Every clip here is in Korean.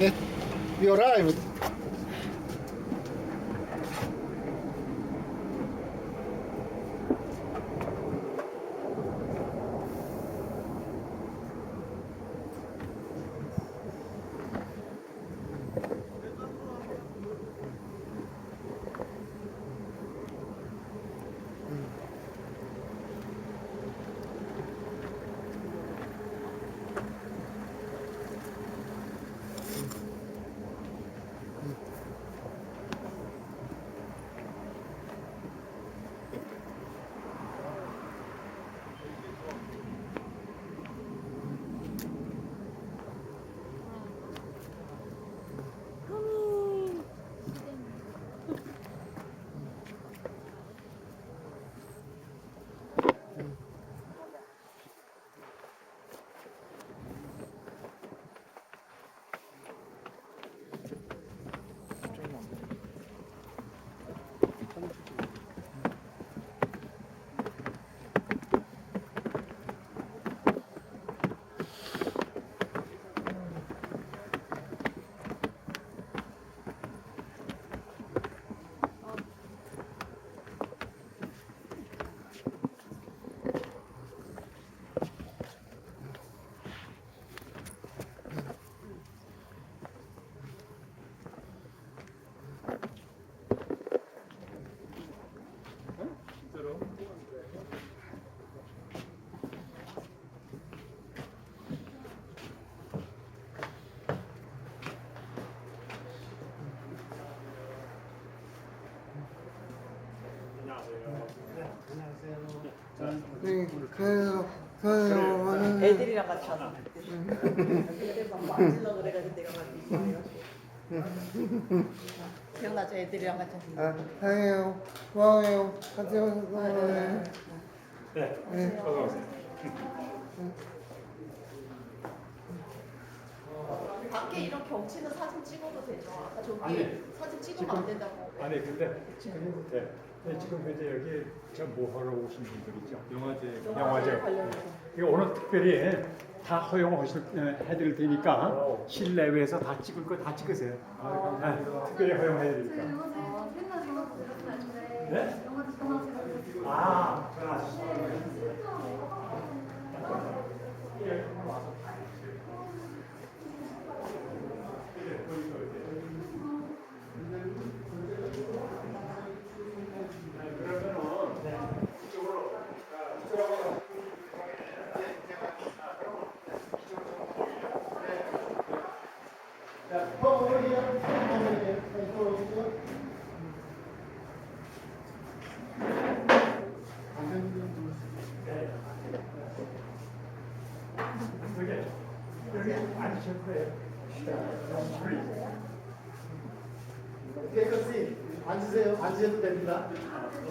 We arrived. 네, 가요, 가요. 애들이랑 같이 와서 애들만 만질러 그래가지고 내가 막 이거 기억나죠? 애들이랑 같이 왔어 아, 가요, 와요. 같이 가요. 네, 어서 오세요. 밖에 이런 경치는 사진 찍어도 되죠? 아까 저기 아니, 사진 찍으면 안 된다고 아니 근데 지금 네, 네, 지금 현재 여기 저뭐 하러 오신 분들이죠? 영화제 영화제. 이거 오늘 특별히 다 허용하실 에, 해드릴 테니까 실내외에서 다 찍을 거 다 찍으세요. 네, 특별히 허용해드리니까. 네? 아, 전화하셨어요. 여기 여기 앉으셔도 돼요. 깨끗이 앉으세요. 앉으셔도 됩니다.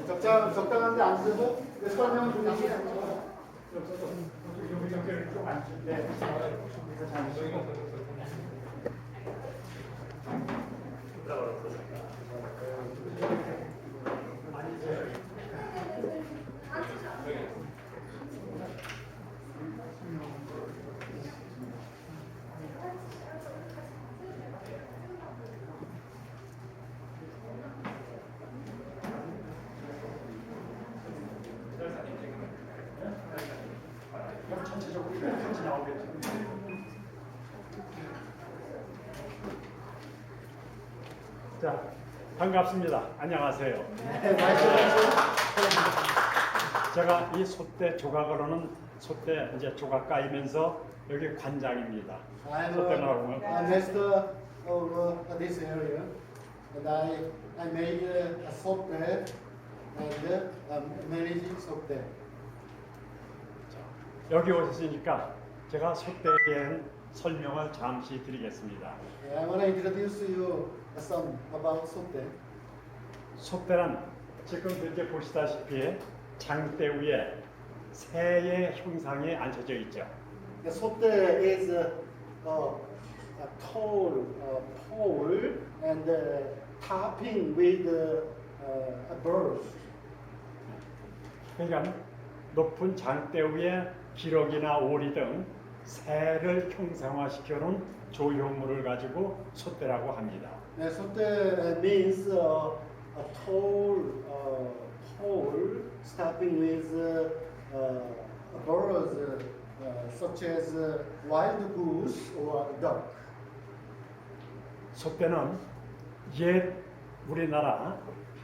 적당, 적당한데 앉으셔도 설명 좀 앉으세요. 네. 그럼 전체적으로 같이 나오겠죠. 자, 반갑습니다. 안녕하세요. 네. 제가 이 소대 조각으로는 소대 이제 조각 가이면서 여기 관장입니다. 나오면 a master of uh, this area, and I I made uh, a software and uh, um, managing software. 여기 오셨으니까 제가 소대에 대한 설명을 잠시 드리겠습니다. I want to introduce you some about software. 소대란 지금 이렇게 보시다시피 장대 위에 새의 형상이 앉혀져 있죠. Software is uh, uh, a tall uh, pole and uh, topping with uh, uh, a bird. 그러니까 높은 장대 위에 기러기나 오리 등 새를 형상화시켜 놓은 조형물을 가지고 솥대라고 합니다. 네, 소대 means uh, a tall, uh, tall, starting with uh, uh, birds uh, such as uh, wild goose or duck. 솥대는 옛 우리나라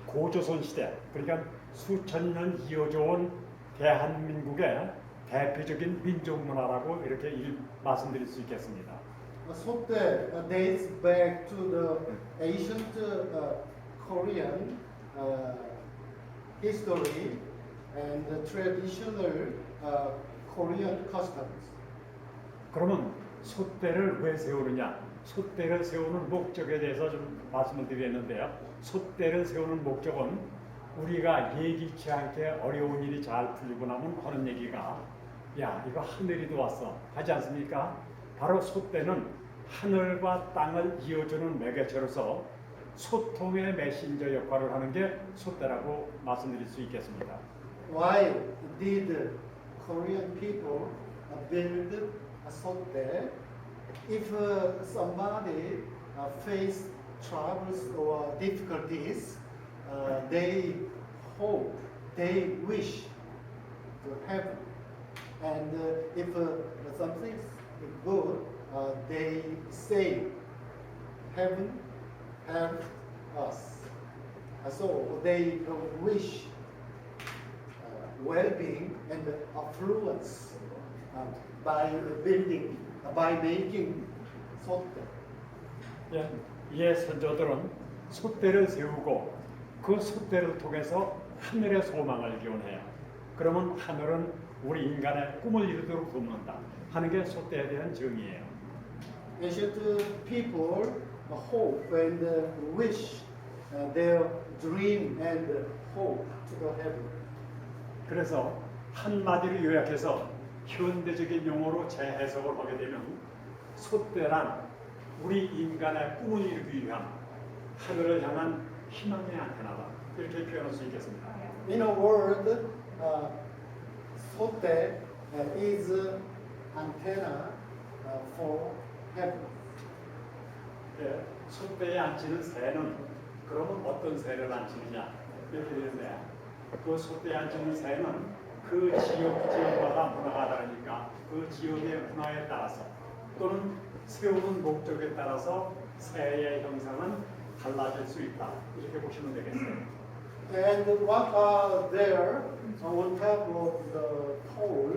고조선 시대 그러니까 수천 년 이어져 온 대한민국의 대표적인 민족 문화라고 이렇게 일- 말씀드릴 수 있겠습니다. Uh, 소대 uh, dates back to the ancient uh, Korean uh, history and the traditional uh, Korean customs. 그러면 솥대를 왜 세우느냐? 솥대를 세우는 목적에 대해서 좀 말씀을 드리겠는데요. 솥대를 세우는 목적은 우리가 예기치 않게 어려운 일이 잘 풀리고 나면 하는 얘기가 야 이거 하늘이 도 왔어 하지 않습니까? 바로 솥대는 하늘과 땅을 이어주는 매개체로서 소통의 메신저 역할을 하는 게 솥대라고 말씀드릴 수 있겠습니다. Why did Korean people uh, build a sote? If uh, somebody uh, face troubles or difficulties, uh, they hope, they wish to heaven. And uh, if uh, something's good, uh, they say, heaven help us. Uh, So they uh, wish uh, well-being and affluence uh, by building, uh, by making sote. 예, 옛 선조들은 솥대를 세우고 그 솥대를 통해서 하늘의 소망을 기원해요. 그러면 하늘은 우리 인간의 꿈을 이루도록 돕는다 하는 게 솥대에 대한 정의예요. Ancient people hope and uh, wish uh, their dream and hope to the heaven. 그래서 한 마디로 요약해서 현대적인 용어로 재해석을 하게 되면 솥대란 우리 인간의 꿈을 이루기 위한 하늘을 향한 희망의 안테나다 이렇게 표현할 수 있겠습니다. In a word, uh, sote uh, is antenna uh, for heaven. 예, 솥대에 앉히는 새는 그러면 어떤 새를 앉히느냐 이렇게 되는데 그 솥대에 앉히는 새는 그 지역 지역마다 문화가 다르니까 그 지역의 문화에 따라서 또는 세우는 목적에 따라서 새의 형상은 달라질 수 있다 이렇게 보시면 되겠어요. And what are there on top of the pole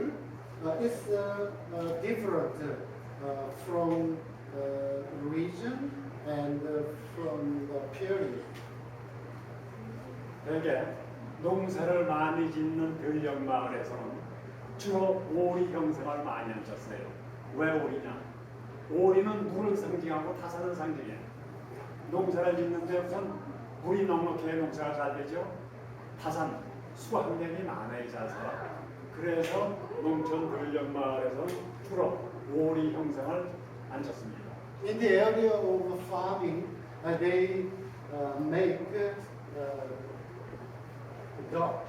uh, is uh, uh, different uh, from uh, region and uh, from the period. 되게 농사를 많이 짓는 들녘 마을에서는 주로 오리 형상을 많이 앉혔어요. 왜 오리냐? 오리는 물을 상징하고 타산을 상징해요. 농사를 짓는데 우선 물이 넉넉해 농사가 잘 되죠. 타산 수확량이 잘 살아. 그래서 농촌 들녘 마을에서는 주로 오리 형상을 앉혔습니다. In the area of farming, uh, they uh, make uh, duck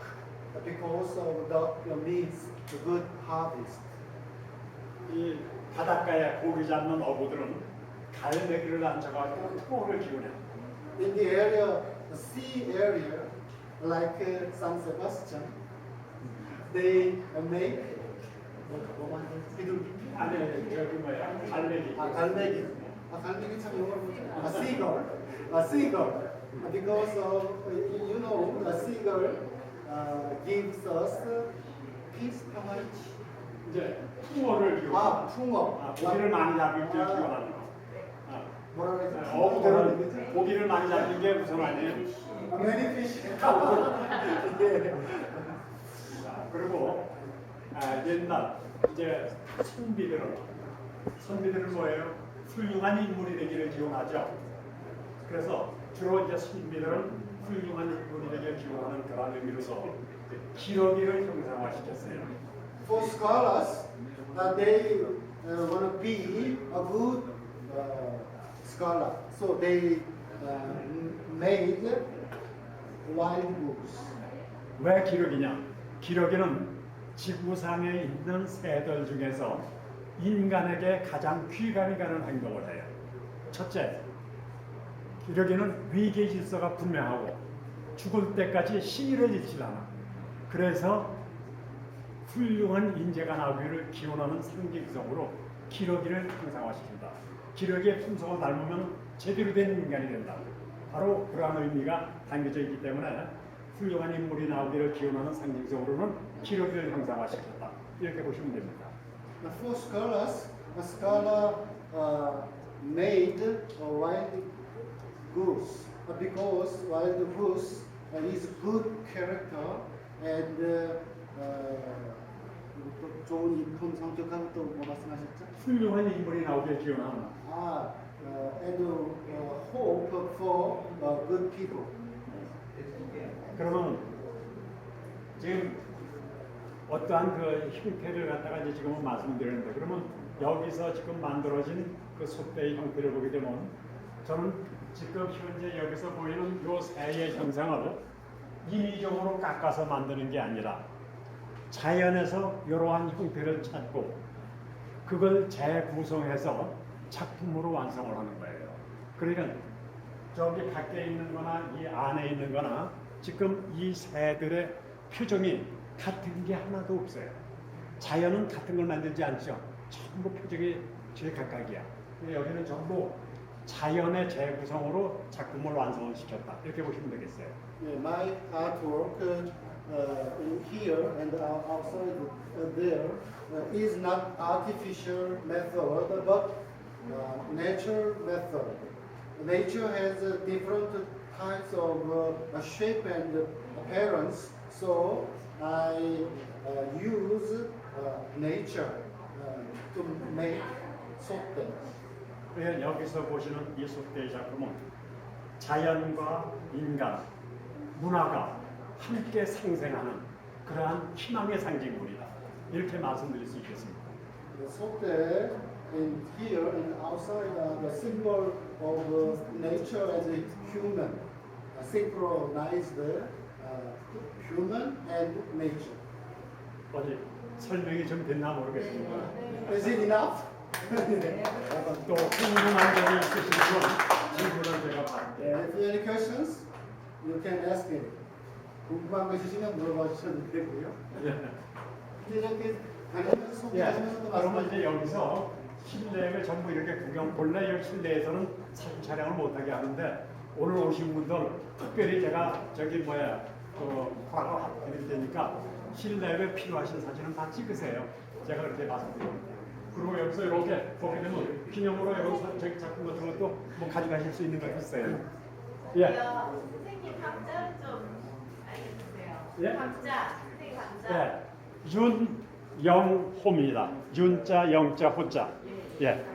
because of duck means good harvest. 이 바닷가에 고기 잡는 어부들은 갈매기를 앉혀가지고 포를 기운해요. In the area, the sea area, like uh, San Sebastian, they uh, make 뭐 만든 비둘기? 아니 저기 뭐야 갈매기. 아 갈매기. 아 갈매기 참 영어로 뭐지? 아 seagull. 아 seagull. Because of you know a seagull uh, gives us peace 평화있지. 이제 풍어를 기원. 아 풍어. 아, 고기를 많이 잡을 때 아, 기원하는 거. 아, 뭐라 그러지? 어부들은 고기를 많이 잡는 게 말이에요? Many fish. 예. 자, 그리고 아, 옛날 이제 선비들은 선비들은 뭐예요? 훌륭한 인물이 되기를 기원하죠. 그래서 주로 이제 선비들은 훌륭한 인물이 되기를 기원하는 그런 의미로서 기러기를 형상화시켰어요. For scholars, uh, they uh, want to be a good uh, scholar, so they uh, made wild goose. 왜 기러기냐? 기러기는 지구상에 있는 새들 중에서 인간에게 가장 귀감이 가는 행동을 해요. 첫째, 기러기는 위계 질서가 분명하고 죽을 때까지 신의를 잃지 않아. 그래서 훌륭한 인재가 나오기를 기원하는 상징성으로 기러기를 형상화시킨다. 기러기의 품성을 닮으면 제대로 된 인간이 된다. 바로 그러한 의미가 담겨져 있기 때문에 훌륭한 인물이 나오기를 기원하는 상징성으로는 기러기를 형상화시켰다. 이렇게 보시면 됩니다. The four scholars, a scholar uh, made a wild goose uh, because wild goose uh, is good character and uh, uh, 또 좋은 인품 성격하고 또 뭐 말씀하셨죠? 훌륭한 인물이 나오기를 기원한다. 아, uh, and uh, hope for uh, good people. 그러면 지금 어떠한 그 형태를 갖다가 이제 지금은 말씀드리는데 그러면 여기서 지금 만들어진 그 솥대의 형태를 보게 되면 저는 지금 현재 여기서 보이는 요 새의 형상을 인위적으로 깎아서 만드는 게 아니라 자연에서 이러한 형태를 찾고 그걸 재구성해서 작품으로 완성을 하는 거예요. 그러니까 저기 밖에 있는 거나 이 안에 있는 거나 지금 이 새들의 표정이 같은 게 하나도 없어요. 자연은 같은 걸 만들지 않죠. 전부 표정이 제각각이야. 여기는 전부 자연의 재구성으로 작품을 완성을 시켰다. 이렇게 보시면 되겠어요. Yeah, my artwork uh, uh, in here and out- outside uh, there uh, is not artificial method but uh, nature method. Nature has uh, different types of uh, shape and appearance, so I uh, use uh, nature uh, to make something. 그래서 여기서 보시는 이 속대의 작품은 자연과 인간, 문화가 함께 상생하는 그러한 희망의 상징물이다. 이렇게 말씀드릴 수 있겠습니다. Sote in here and outside are the symbol of uh, nature as a human, uh, synchronized uh, human and nature. 어디 설명이 좀 됐나 모르겠습니다. Is it enough? 또 궁금한 점이 있으시면 질문을 제가 받을게요. If you have any questions, you can ask me. 궁금한 거 있으시면 물어봐 주셔도 되고요. 예. 근데 이렇게 다니면서 예. 소개하시면서 또 그러면 말씀하시죠. 이제 여기서 실내를 전부 이렇게 구경 본래 이 실내에서는 사진 촬영을 못하게 하는데 오늘 오신 분들 특별히 제가 저기 뭐야 그 허락을 드릴 테니까 실내에 필요하신 사진은 다 찍으세요. 제가 그렇게 말씀드립니다. 그리고 여기서 이렇게 보게 되면 기념으로 여기서 저기 작품 같은 것도 뭐 가져가실 수 있는 거 있어요. 예. 선생님 각자를 좀 알려주세요. 예? 각자, 선생님 각자. 예. 윤영호입니다. 윤자 영자 호자. 예.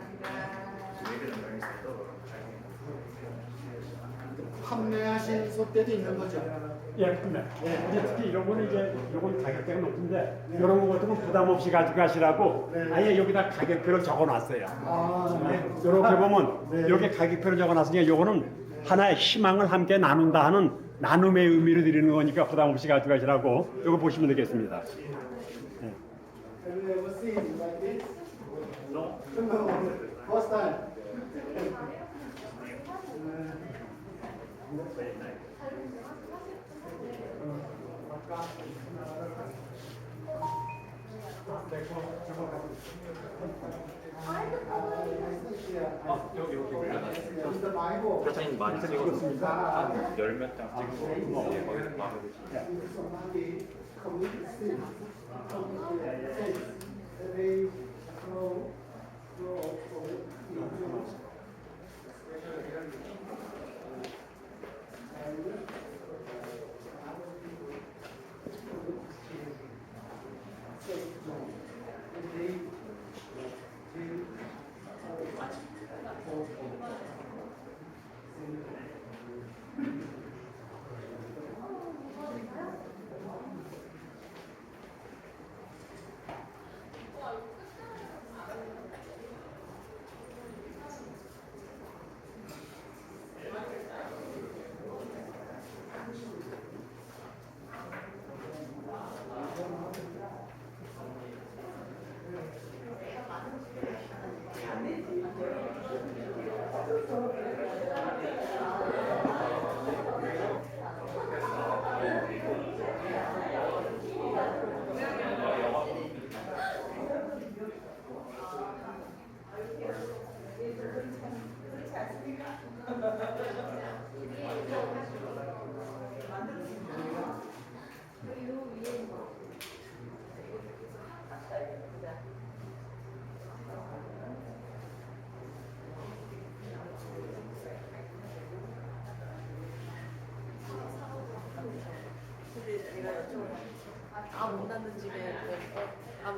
판매하신 소대도 있는 거죠. 예, 근데 이제 특히 이런 거는 이제 요건 가격대가 높은데 이런 거 같은 건 부담 없이 가져가시라고 네. 아예 여기다 가격표를 적어놨어요. 아, 네. 이렇게 보면 네. 여기 가격표를 적어놨으니까 요거는 하나의 희망을 함께 나눈다 하는 나눔의 의미를 드리는 거니까 부담 없이 가져가시라고 요거 보시면 되겠습니다. Have 어, 여기 여기 Bible. 사진 많이 찍었습니다. 한열몇 장 찍고 예, 거기서 마음에 드시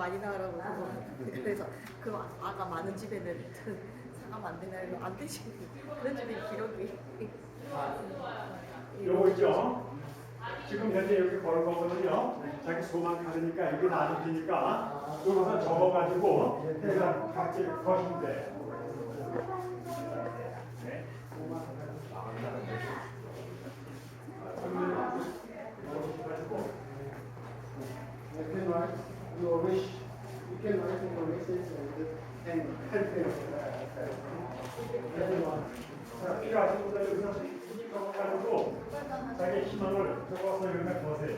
많이 나가라고 그래서 그래서 그 아가 많은 집에는 안 되나요? 안 되지 그런 집에 기록이 요거 있죠? 지금 현재 여기 걸은 거거든요. 자기 소만 가르니까 이게 나눠지니까 요것은 적어가지고 그냥 같이 거시면 돼. 네. You can write your wish, you can write your wishes and and help everyone. 자, 필요하신 분들 여기서 손이 적어가지고 자기 희망을 적어서 여기다 거세요.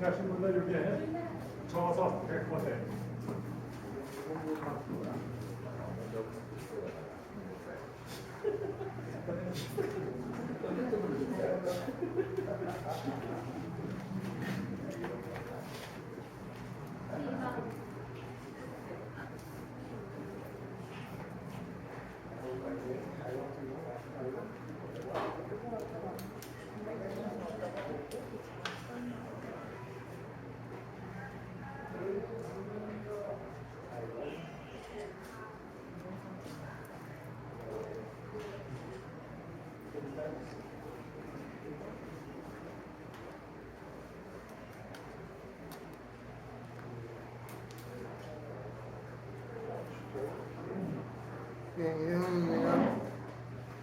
필요하신 분들 여기에 적어서 거세요. 네, 이런